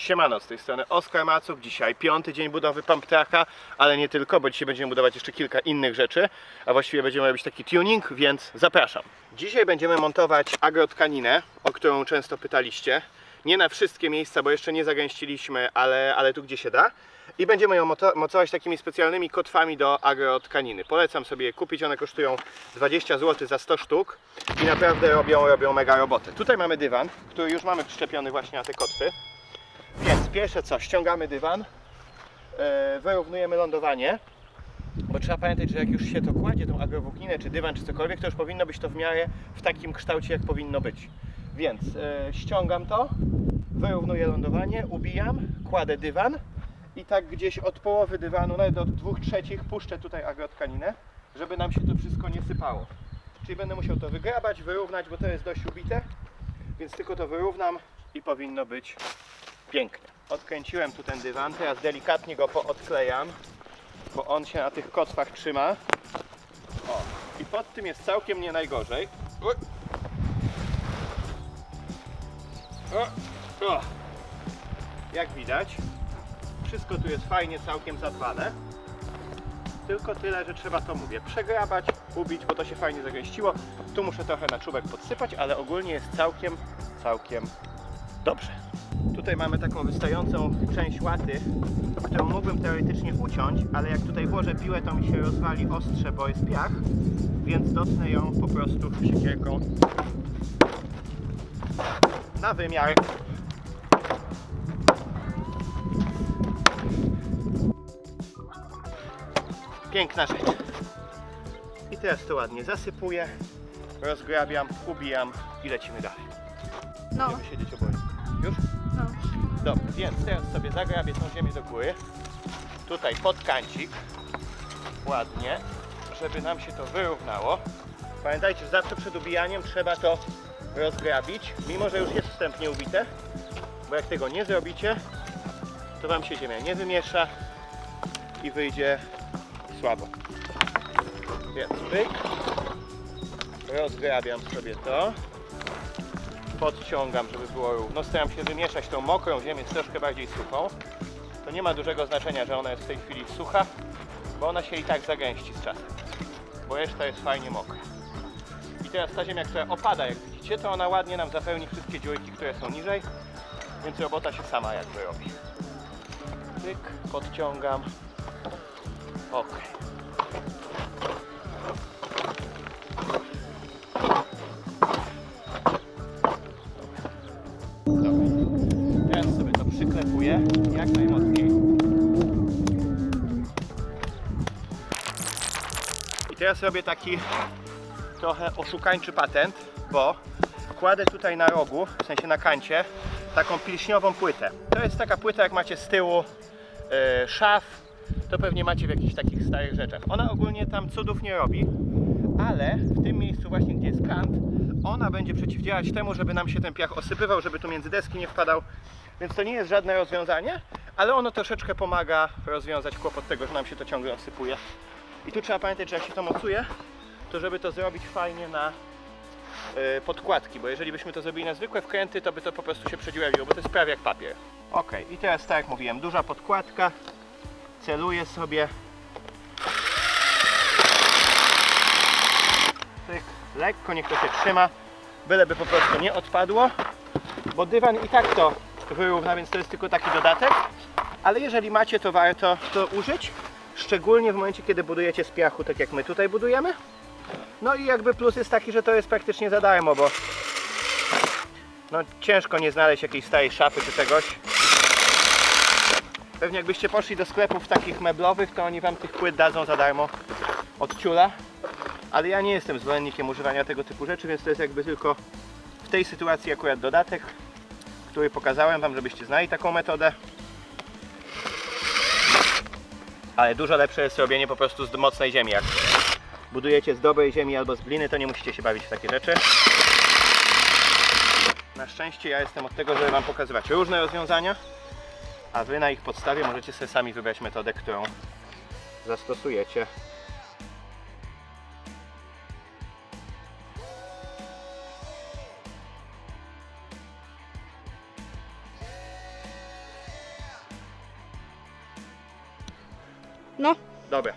Siemano, z tej strony Oskar Macuk. Dzisiaj piąty dzień budowy pump tracka, ale nie tylko, bo dzisiaj będziemy budować jeszcze kilka innych rzeczy, a właściwie będziemy robić taki tuning, więc zapraszam. Dzisiaj będziemy montować agrotkaninę, o którą często pytaliście. Nie na wszystkie miejsca, bo jeszcze nie zagęściliśmy, ale, ale tu gdzie się da. I będziemy ją mocować takimi specjalnymi kotwami do agrotkaniny. Polecam sobie je kupić, one kosztują 20 zł za 100 sztuk i naprawdę robią, robią mega robotę. Tutaj mamy dywan, który już mamy przyczepiony właśnie na te kotwy. Więc pierwsze co, ściągamy dywan, e, wyrównujemy lądowanie, bo trzeba pamiętać, że jak już się to kładzie, tą agrowłókninę, czy dywan, czy cokolwiek, to już powinno być to w miarę w takim kształcie, jak powinno być. Więc e, ściągam to, wyrównuję lądowanie, ubijam, kładę dywan i tak gdzieś od połowy dywanu, nawet do dwóch trzecich puszczę tutaj agrotkaninę, żeby nam się to wszystko nie sypało. Czyli będę musiał to wygrabać, wyrównać, bo to jest dość ubite, więc tylko to wyrównam i powinno być pięknie. Odkręciłem tu ten dywan, teraz delikatnie go poodklejam, bo on się na tych kotwach trzyma. O, i pod tym jest całkiem nie najgorzej. Uj. O, o. Jak widać, wszystko tu jest fajnie całkiem zadbane. Tylko tyle, że trzeba to mówię, przegrabać, ubić, bo to się fajnie zagęściło. Tu muszę trochę na czubek podsypać, ale ogólnie jest całkiem, całkiem dobrze. Tutaj mamy taką wystającą część łaty, którą mógłbym teoretycznie uciąć, ale jak tutaj włożę piłę, to mi się rozwali ostrze, bo jest piach, więc dotnę ją po prostu siekierką na wymiar. Piękna rzecz. I teraz to ładnie zasypuję, rozgrabiam, ubijam i lecimy dalej. No, Będziemy siedzieć oboje. Już? no. Dobra, więc teraz sobie zagrabię tą ziemię do góry. Tutaj pod kancik. Ładnie, żeby nam się to wyrównało. Pamiętajcie, zawsze przed ubijaniem trzeba to rozgrabić, mimo że już jest wstępnie ubite, bo jak tego nie zrobicie, to Wam się ziemia nie wymiesza i wyjdzie słabo. Więc pyk, rozgrabiam sobie to podciągam, żeby było równo. Staram się wymieszać tą mokrą ziemię z troszkę bardziej suchą. To nie ma dużego znaczenia, że ona jest w tej chwili sucha, bo ona się i tak zagęści z czasem. Bo reszta jest fajnie mokra. I teraz ta ziemia, która opada, jak widzicie, to ona ładnie nam zapełni wszystkie dziurki, które są niżej, więc robota się sama jakby robi. Tyk, podciągam. Ok. Teraz robię taki trochę oszukańczy patent, bo kładę tutaj na rogu, w sensie na kancie, taką pilśniową płytę. To jest taka płyta, jak macie z tyłu e, szaf, to pewnie macie w jakichś takich starych rzeczach. Ona ogólnie tam cudów nie robi, ale w tym miejscu właśnie, gdzie jest kant, ona będzie przeciwdziałać temu, żeby nam się ten piach osypywał, żeby tu między deski nie wpadał. Więc to nie jest żadne rozwiązanie, ale ono troszeczkę pomaga rozwiązać kłopot tego, że nam się to ciągle osypuje. I tu trzeba pamiętać, że jak się to mocuje, to żeby to zrobić fajnie na y, podkładki, bo jeżeli byśmy to zrobili na zwykłe wkręty, to by to po prostu się przedziurawiło, bo to jest prawie jak papier. Ok, i teraz tak jak mówiłem, duża podkładka, celuję sobie. Pyk, lekko niech to się trzyma, byleby po prostu nie odpadło, bo dywan i tak to wyrówna, więc to jest tylko taki dodatek, ale jeżeli macie, to warto to użyć, szczególnie w momencie, kiedy budujecie z piachu, tak jak my tutaj budujemy. No i jakby plus jest taki, że to jest praktycznie za darmo, bo no ciężko nie znaleźć jakiejś starej szafy czy czegoś. Pewnie jakbyście poszli do sklepów takich meblowych, to oni wam tych płyt dadzą za darmo od ciula. Ale ja nie jestem zwolennikiem używania tego typu rzeczy, więc to jest jakby tylko w tej sytuacji akurat dodatek, który pokazałem wam, żebyście znali taką metodę. Ale dużo lepsze jest robienie po prostu z mocnej ziemi. Jak budujecie z dobrej ziemi albo z gliny, to nie musicie się bawić w takie rzeczy. Na szczęście ja jestem od tego, żeby wam pokazywać różne rozwiązania, a wy na ich podstawie możecie sobie sami wybrać metodę, którą zastosujecie. Dobra.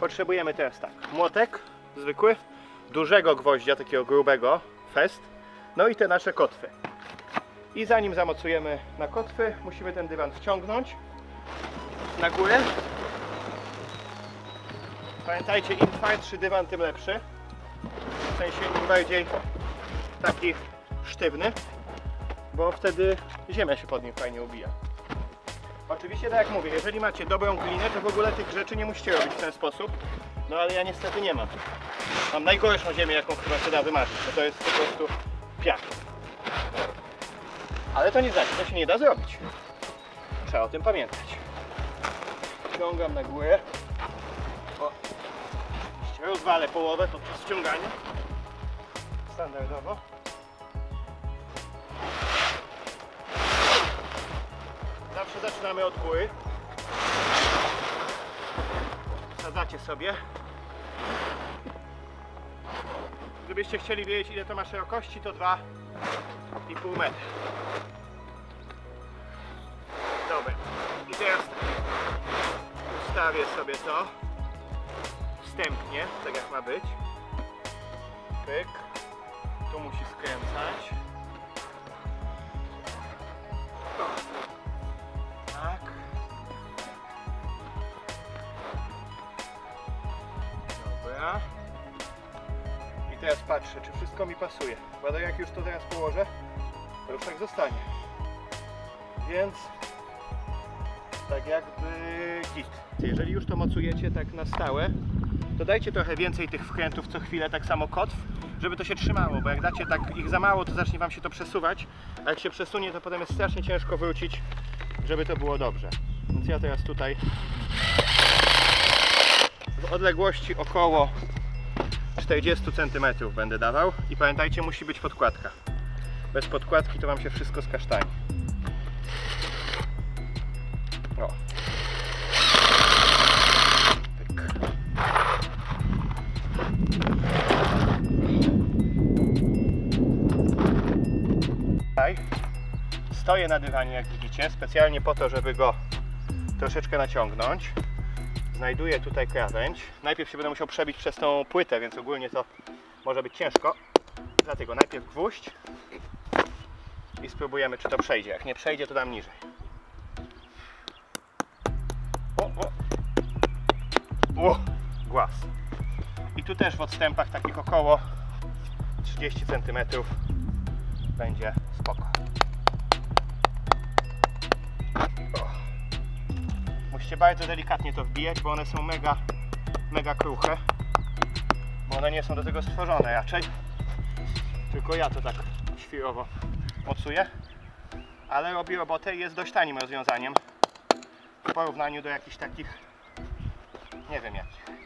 Potrzebujemy teraz tak. Młotek zwykły, dużego gwoździa, takiego grubego, fest. No i te nasze kotwy. I zanim zamocujemy na kotwy, musimy ten dywan wciągnąć na górę. Pamiętajcie, im twardszy dywan, tym lepszy. W sensie im bardziej taki sztywny, bo wtedy ziemia się pod nim fajnie ubija. Oczywiście, tak jak mówię, jeżeli macie dobrą glinę, to w ogóle tych rzeczy nie musicie robić w ten sposób. No ale ja niestety nie mam. Mam najgorszą ziemię, jaką chyba się da wymarzyć, bo to jest po prostu piach. Ale to nie znaczy, to się nie da zrobić. Trzeba o tym pamiętać. Ściągam na górę. O. Rozwalę połowę podczas ściągania. Standardowo. Zawsze zaczynamy od góry. Sadzacie sobie. Gdybyście chcieli wiedzieć ile to ma szerokości, to 2,5 metra. Dobra. I teraz. Ustawię sobie to wstępnie, tak jak ma być. Pyk. Tu musi skręcać. Teraz patrzę, czy wszystko mi pasuje. Bo jak już to teraz położę, to już tak zostanie. Więc tak jakby git. Jeżeli już to mocujecie tak na stałe, to dajcie trochę więcej tych wkrętów co chwilę, tak samo kotw, żeby to się trzymało, bo jak dacie tak ich za mało, to zacznie Wam się to przesuwać, a jak się przesunie, to potem jest strasznie ciężko wrócić, żeby to było dobrze. Więc ja teraz tutaj w odległości około 40 cm będę dawał i pamiętajcie, musi być podkładka. Bez podkładki to Wam się wszystko skasztani. O. Stoję na dywanie, jak widzicie, specjalnie po to, żeby go troszeczkę naciągnąć. Znajduję tutaj krawędź. Najpierw się będę musiał przebić przez tą płytę, więc ogólnie to może być ciężko. Dlatego najpierw gwóźdź i spróbujemy, czy to przejdzie. Jak nie przejdzie, to dam niżej. O, o. O, głaz. I tu też w odstępach takich około 30 cm będzie spoko. Bardzo delikatnie to wbijać, bo one są mega, mega kruche. Bo one nie są do tego stworzone raczej. Tylko ja to tak świrowo mocuję. Ale robi robotę i jest dość tanim rozwiązaniem w porównaniu do jakichś takich nie wiem jakich.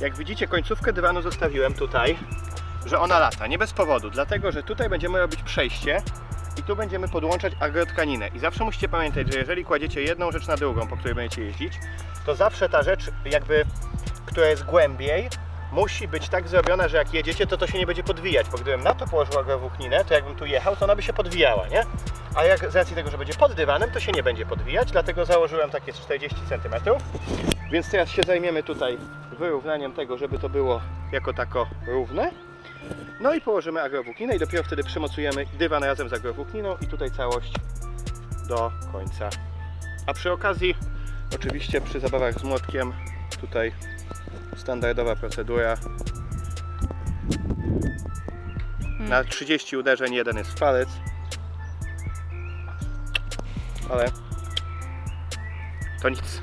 Jak widzicie, końcówkę dywanu zostawiłem tutaj, że ona lata. Nie bez powodu, dlatego że tutaj będziemy robić przejście i tu będziemy podłączać agrotkaninę. I zawsze musicie pamiętać, że jeżeli kładziecie jedną rzecz na drugą, po której będziecie jeździć, to zawsze ta rzecz, jakby, która jest głębiej, musi być tak zrobiona, że jak jedziecie, to to się nie będzie podwijać. Bo gdybym na to położył agrowłókninę, to jakbym tu jechał, to ona by się podwijała, nie? A jak z racji tego, że będzie pod dywanem, to się nie będzie podwijać, dlatego założyłem takie 40 cm. Więc teraz się zajmiemy tutaj wyrównaniem tego, żeby to było jako tako równe. No i położymy agrowłókninę i dopiero wtedy przymocujemy dywan razem z agrowłókniną i tutaj całość do końca. A przy okazji, oczywiście przy zabawach z młotkiem, tutaj standardowa procedura. Na 30 uderzeń jeden jest palec. Ale to nic.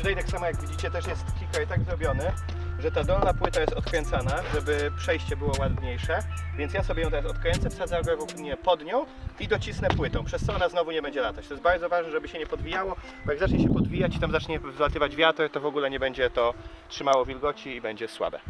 I tutaj tak samo jak widzicie też jest kicker tak zrobiony, że ta dolna płyta jest odkręcana, żeby przejście było ładniejsze, więc ja sobie ją teraz odkręcę, wsadzę agrowłóknię pod nią i docisnę płytą, przez co ona znowu nie będzie latać. To jest bardzo ważne, żeby się nie podwijało, bo jak zacznie się podwijać i tam zacznie wlatywać wiatr, to w ogóle nie będzie to trzymało wilgoci i będzie słabe.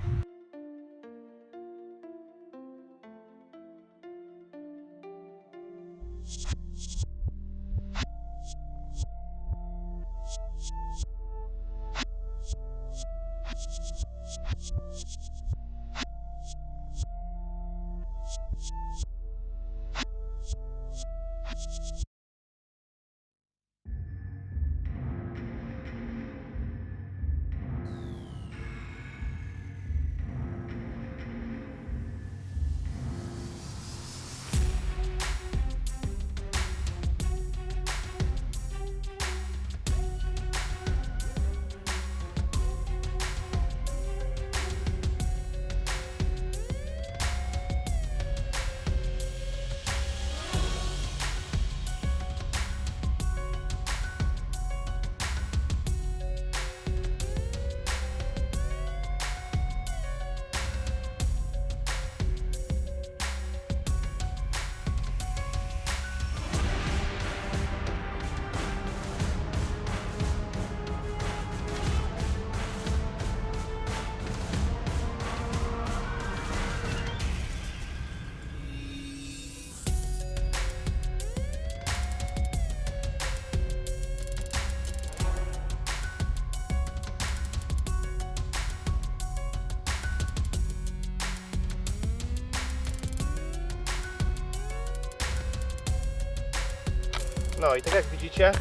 No i tak jak widzicie,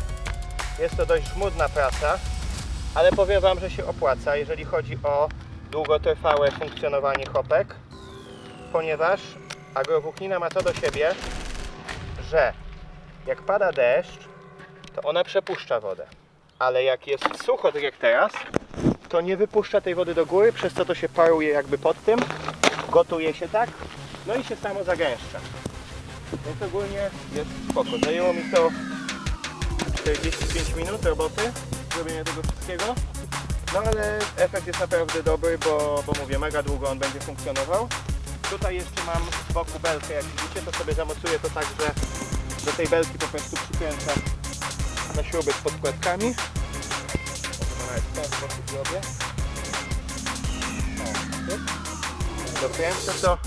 jest to dość żmudna praca, ale powiem Wam, że się opłaca, jeżeli chodzi o długotrwałe funkcjonowanie chopek, ponieważ agrowłóknina ma to do siebie, że jak pada deszcz, to ona przepuszcza wodę. Ale jak jest sucho, tak jak teraz, to nie wypuszcza tej wody do góry, przez co to się paruje jakby pod tym, gotuje się tak, no i się samo zagęszcza. Więc ogólnie jest spoko. Zajęło mi to 45 minut roboty, zrobienie tego wszystkiego. No ale efekt jest naprawdę dobry, bo, bo mówię, mega długo on będzie funkcjonował. Tutaj jeszcze mam z boku belkę, jak widzicie, to sobie zamocuję to tak, że do tej belki po prostu przykręcam na śruby z podkładkami. W ten sposób zrobię. Dokręcę to.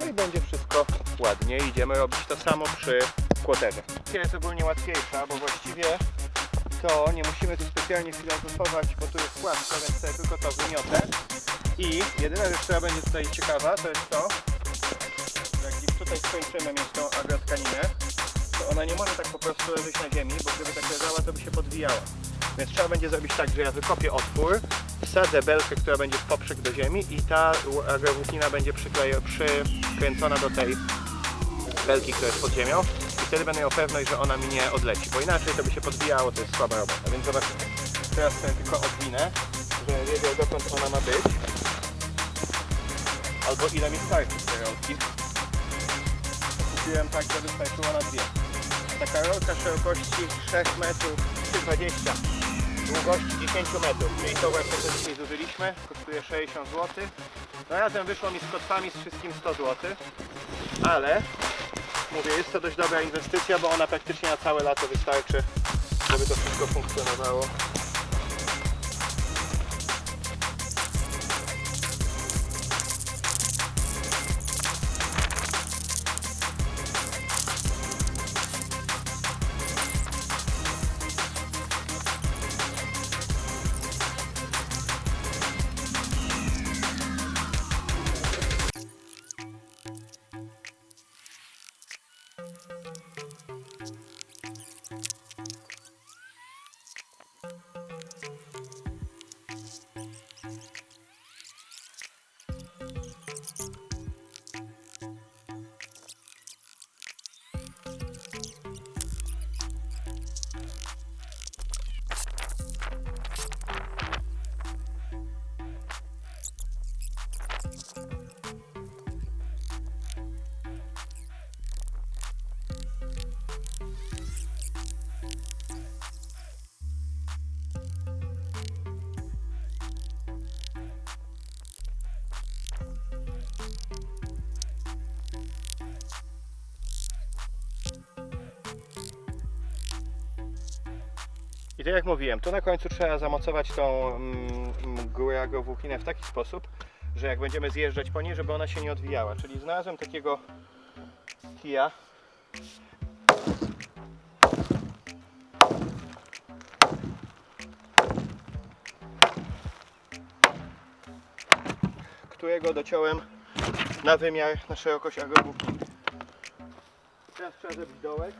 No i będzie wszystko ładnie. Idziemy robić to samo przy kłoterze. Jest ogólnie łatwiejsza, bo właściwie to nie musimy tu specjalnie filozofować, bo tu jest płasko, więc sobie tylko to wymiotę. I jedyna rzecz, która będzie tutaj ciekawa, to jest to, że jak tutaj skończymy mieć tą agrotkaninę, to ona nie może tak po prostu leżeć na ziemi, bo gdyby tak leżała, to by się podwijała. Więc trzeba będzie zrobić tak, że ja wykopię otwór, wsadzę belkę, która będzie w poprzek do ziemi i ta agrowłóknina będzie przykręcona do tej belki, która jest pod ziemią i wtedy będę miał pewność, że ona mi nie odleci, bo inaczej to by się podbijało, to jest słaba robota. Więc zobaczycie. Teraz sobie tylko odwinę, żebym wiedział dokąd ona ma być. Albo ile mi starczy z tej rolki. Kupiłem tak, żeby starczyło na dwie. Taka rolka szerokości 6 metrów, 3,20 długości 10 metrów, czyli to właśnie co dzisiaj zużyliśmy, kosztuje 60 zł. No razem wyszło mi z kotwami z wszystkim 100 zł, ale mówię, jest to dość dobra inwestycja, bo ona praktycznie na całe lato wystarczy, żeby to wszystko funkcjonowało. I tak jak mówiłem, tu na końcu trzeba zamocować tą mm, górę agrowłókninę w taki sposób, że jak będziemy zjeżdżać po niej, żeby ona się nie odwijała. Czyli znalazłem takiego kija. którego dociąłem na wymiar, na szerokość. Teraz trzeba zrobić dołek,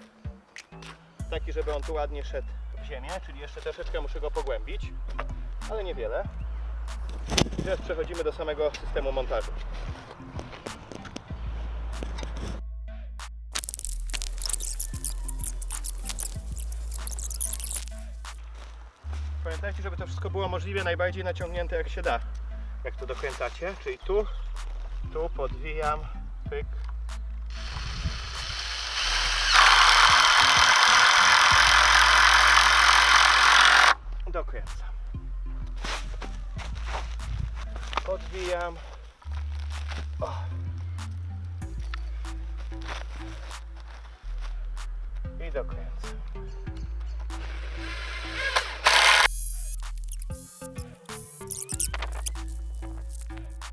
taki żeby on tu ładnie szedł ziemię, czyli jeszcze troszeczkę muszę go pogłębić, ale niewiele. Teraz przechodzimy do samego systemu montażu. Pamiętajcie, żeby to wszystko było możliwie najbardziej naciągnięte jak się da. Jak to dokręcacie, czyli tu, tu podwijam, pyk, dokręcam. Podwijam. O. I dokręcam.